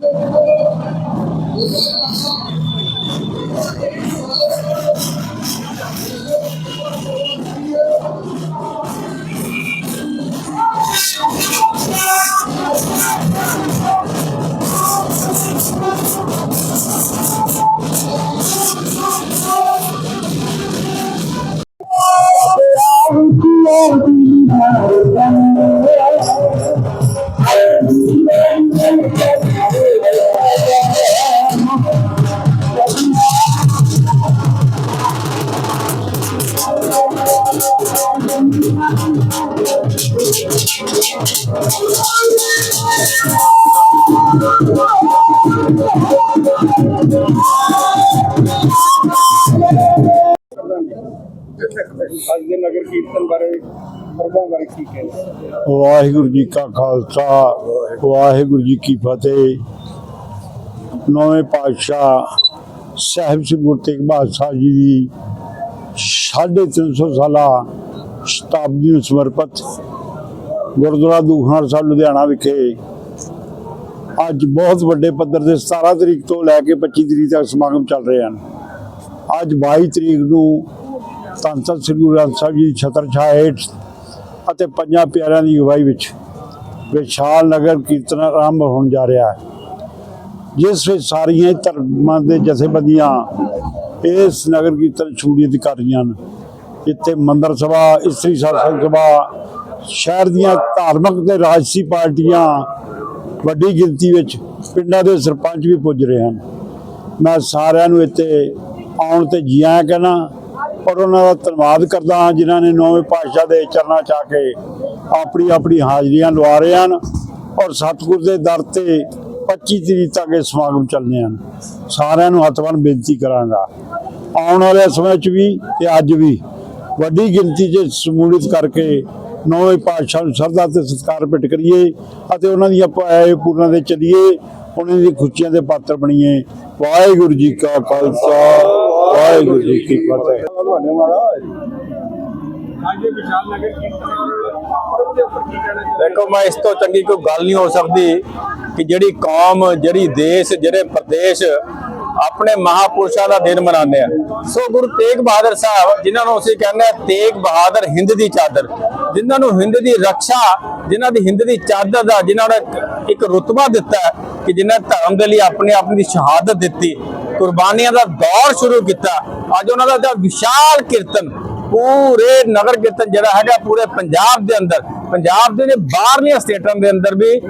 おはようございます。ਅੱਜ ਦੇ ਨਗਰ ਕੀਰਤਨ ਬਾਰੇ ਪ੍ਰਭਾਵ ਬਾਰੇ ਕੀ ਕਹਿੰਦੇ ਵਾਹਿਗੁਰੂ ਜੀ ਕਾ ਖਾਲਸਾ ਵਾਹਿਗੁਰੂ ਜੀ ਕੀ ਫਤਿਹ ਨੌਵੇਂ ਪਾਤਸ਼ਾਹ ਸਾਹਿਬ ਸ੍ਰੀ ਗੁਰੂ ਤੇਗ ਬਹਾਦਰ ਸਾਹਿਬ ਜੀ ਦੀ 350 ਸਾਲਾ ਸ਼ਤਾਬਦੀ ਨੂੰ ਸਮਰਪਿਤ ਗੁਰਦੁਆਰਾ ਦੂਖਨਿਵਾਰਨ ਸਾਹਿਬ ਲੁਧਿਆਣਾ ਵਿਖੇ ਅੱਜ ਬਹੁਤ ਵੱਡੇ ਪੱਧਰ ਦੇ 17 ਤਰੀਕ ਤੋਂ ਲੈ ਕੇ 25 ਤਰੀਕ ਤੱਕ ਸਮਾਗਮ ਚੱਲ ਰਹੇ ਹਨ। ਅੱਜ 22 ਤਰੀਕ ਨੂੰ ਧੰਨ ਸ੍ਰੀ ਗੁਰੂ ਗ੍ਰੰਥ ਸਾਹਿਬ ਜੀ ਦੀ ਛਤਰ ਛਾਇਆ ਹੇਠ ਅਤੇ ਪੰਜਾਂ ਪਿਆਰਿਆਂ ਦੀ ਅਗਵਾਈ ਵਿੱਚ ਵਿਸ਼ਾਲ ਨਗਰ ਕੀਰਤਨ ਆਰੰਭ ਹੋਣ ਜਾ ਰਿਹਾ ਹੈ। ਜਿਸ ਵਿੱਚ ਸਾਰੀਆਂ ਧਰਮਾਂ ਦੇ ਜਥੇਬੰਦੀਆਂ ਇਸ ਨਗਰ ਕੀਰਤਨ ਸ਼ਮੂਲੀਅਤ ਕਰ ਰਹੀਆਂ ਹਨ। ਇੱਥੇ ਮੰਦਰ ਸਭਾ, ਇਸਤਰੀ ਸਤਸੰਗ ਸਭਾ, ਸ਼ਹਿਰ ਦੀਆਂ ਧਾਰਮਿਕ ਤੇ ਰਾਜਸੀ ਪਾਰਟੀਆਂ ਵੱਡੀ ਗਿਣਤੀ ਵਿੱਚ ਪਿੰਡਾਂ ਦੇ ਸਰਪੰਚ ਵੀ ਪੁੱਜ ਰਹੇ ਹਨ। ਮੈਂ ਸਾਰਿਆਂ ਨੂੰ ਇੱਥੇ ਆਉਣ ਤੇ ਜੀ ਆਇਆਂ ਕਹਿਣਾ, ਔਰ ਉਹਨਾਂ ਦਾ ਧੰਨਵਾਦ ਕਰਦਾ ਹਾਂ ਜਿਨ੍ਹਾਂ ਨੇ ਨੌਵੇਂ ਪਾਤਸ਼ਾਹ ਦੇ ਚਰਨਾਂ ਚ ਆ ਕੇ ਆਪਣੀ ਆਪਣੀ ਹਾਜ਼ਰੀਆਂ ਲਵਾ ਰਹੇ ਹਨ ਔਰ ਸਤਿਗੁਰ ਦੇ ਦਰ ਤੇ 25 ਤਰੀਕ ਤੱਕ ਇਹ ਸਮਾਗਮ ਚੱਲਣੇ ਹਨ। ਸਾਰਿਆਂ ਨੂੰ ਹੱਥ ਬੰਨ੍ਹ ਬੇਨਤੀ ਕਰਾਂਗਾ। ਆਉਣ ਵਾਲੇ ਸਮੇਂ 'ਚ ਵੀ ਤੇ ਅੱਜ ਵੀ ਵੱਡੀ ਗਿਣਤੀ 'ਚ ਸਮੂਲਿਤ ਕਰਕੇ ਨੌਵੇਂ ਪਾਤਸ਼ਾਹ ਨੂੰ ਸਰਦਾ ਤੇ ਸਤਿਕਾਰ ਭੇਟ ਕਰੀਏ ਅਤੇ ਉਹਨਾਂ ਦੀਆਂ ਪਾਏ ਪੂਰਨਾਂ ਦੇ ਚੱਲੀਏ ਉਹਨਾਂ ਦੀ ਖੁਸ਼ੀਆਂ ਦੇ ਪਾਤਰ ਬਣੀਏ। ਵਾਹਿਗੁਰੂ ਜੀ ਕਾ ਖਾਲਸਾ ਵਾਹਿਗੁਰੂ ਜੀ ਕੀ ਫਤਿਹ। ਦੇਖੋ ਮੈਂ ਇਸ ਤੋਂ ਚੰਗੀ ਕੋਈ ਗੱਲ ਨਹੀਂ ਹੋ ਸਕਦੀ ਕਿ ਜਿਹੜੀ ਕੌਮ ਜਿਹੜੀ ਦੇਸ਼ ਜਿਹੜੇ ਪ੍ਰਦੇਸ਼ ਆਪਣੇ ਮਹਾਪੁਰਸ਼ਾਂ ਦਾ ਦਿਨ ਮਨਾਉਂਦੇ ਆ। ਸੋ ਗੁਰੂ ਤੇਗ ਬਹਾਦਰ ਸਾਹਿਬ, ਜਿਨ੍ਹਾਂ ਨੂੰ ਅਸੀਂ ਕਹਿੰਦੇ ਆ ਤੇਗ ਬਹਾਦਰ ਹਿੰਦ ਦੀ ਚਾਦਰ, ਜਿਨ੍ਹਾਂ ਨੂੰ ਹਿੰਦ ਦੀ ਰੱਖਿਆ, ਜਿਨ੍ਹਾਂ ਦੀ ਹਿੰਦ ਦੀ ਚਾਦਰ ਦਾ ਜਿਨ੍ਹਾਂ ਨੇ ਇੱਕ- ਰੁਤਬਾ ਦਿੱਤਾ ਕਿ ਜਿਨ੍ਹਾਂ ਧਰਮ ਦੇ ਲਈ ਆਪਣੇ ਆਪ ਦੀ ਸ਼ਹਾਦਤ ਦਿੱਤੀ। ਕੁਰਬਾਨੀਆਂ ਦਾ ਦੌਰ ਸ਼ੁਰੂ ਕੀਤਾ। ਅੱਜ ਉਹਨਾਂ ਦਾ ਵਿਸ਼ਾਲ ਕੀਰਤਨ, ਪੂਰੇ ਨਗਰ ਕੀਰਤਨ ਜਿਹੜਾ ਹੈਗਾ, ਪੂਰੇ ਪੰਜਾਬ ਦੇ ਅੰਦਰ, ਪੰਜਾਬ ਦੇ ਨੇ ਬਾਹਰਲੀਆਂ ਸਟੇਟਾਂ ਦੇ ਅੰਦਰ ਵੀ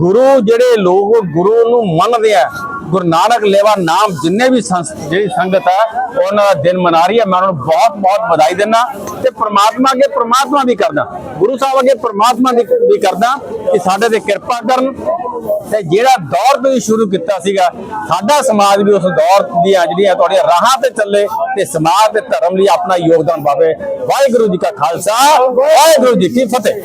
ਗੁਰੂ ਜਿਹੜੇ ਲੋਕ ਗੁਰੂ ਨੂੰ ਮੰਨਦੇ ਆ, ਗੁਰੂ ਨਾਨਕ ਲੇਵਾ ਨਾਮ ਜਿੰਨੇ ਵੀ ਸੰਸ- ਜਿਹੜੀ ਸੰਗਤ ਹੈ ਉਹਨਾਂ ਦਾ ਦਿਨ ਮਨਾ ਰਹੀ ਹੈ ਮੈਂ ਉਹਨਾਂ ਨੂੰ ਬਹੁਤ ਬਹੁਤ ਵਧਾਈ ਦਿੰਦਾ ਤੇ ਪ੍ਰਮਾਤਮਾ ਅੱਗੇ ਪ੍ਰਮਾਤਮਾ ਵੀ ਕਰਦਾ। ਗੁਰੂ ਸਾਹਿਬ ਅੱਗੇ ਪ੍ਰਮਾਤਮਾ ਦੀ, ਵੀ ਕਰਦਾ ਕਿ ਸਾਡੇ ਤੇ ਕਿਰਪਾ ਕਰਨ ਤੇ ਜਿਹੜਾ ਦੌਰ ਤੁਸੀਂ ਸ਼ੁਰੂ ਕੀਤਾ ਸੀਗਾ, ਸਾਡਾ ਸਮਾਜ ਵੀ ਉਸ ਦੌਰ ਦੀਆਂ ਜਿਹੜੀਆਂ ਤੁਹਾਡੀਆਂ ਰਾਹਾਂ ਤੇ ਚੱਲੇ ਤੇ ਸਮਾਜ ਤੇ ਧਰਮ ਲਈ ਆਪਣਾ ਯੋਗਦਾਨ ਪਾਵੇ। ਵਾਹਿਗੁਰੂ ਜੀ ਕਾ ਖਾਲਸਾ, ਵਾਹਿਗੁਰੂ ਜੀ ਕੀ ਫਤਿਹ।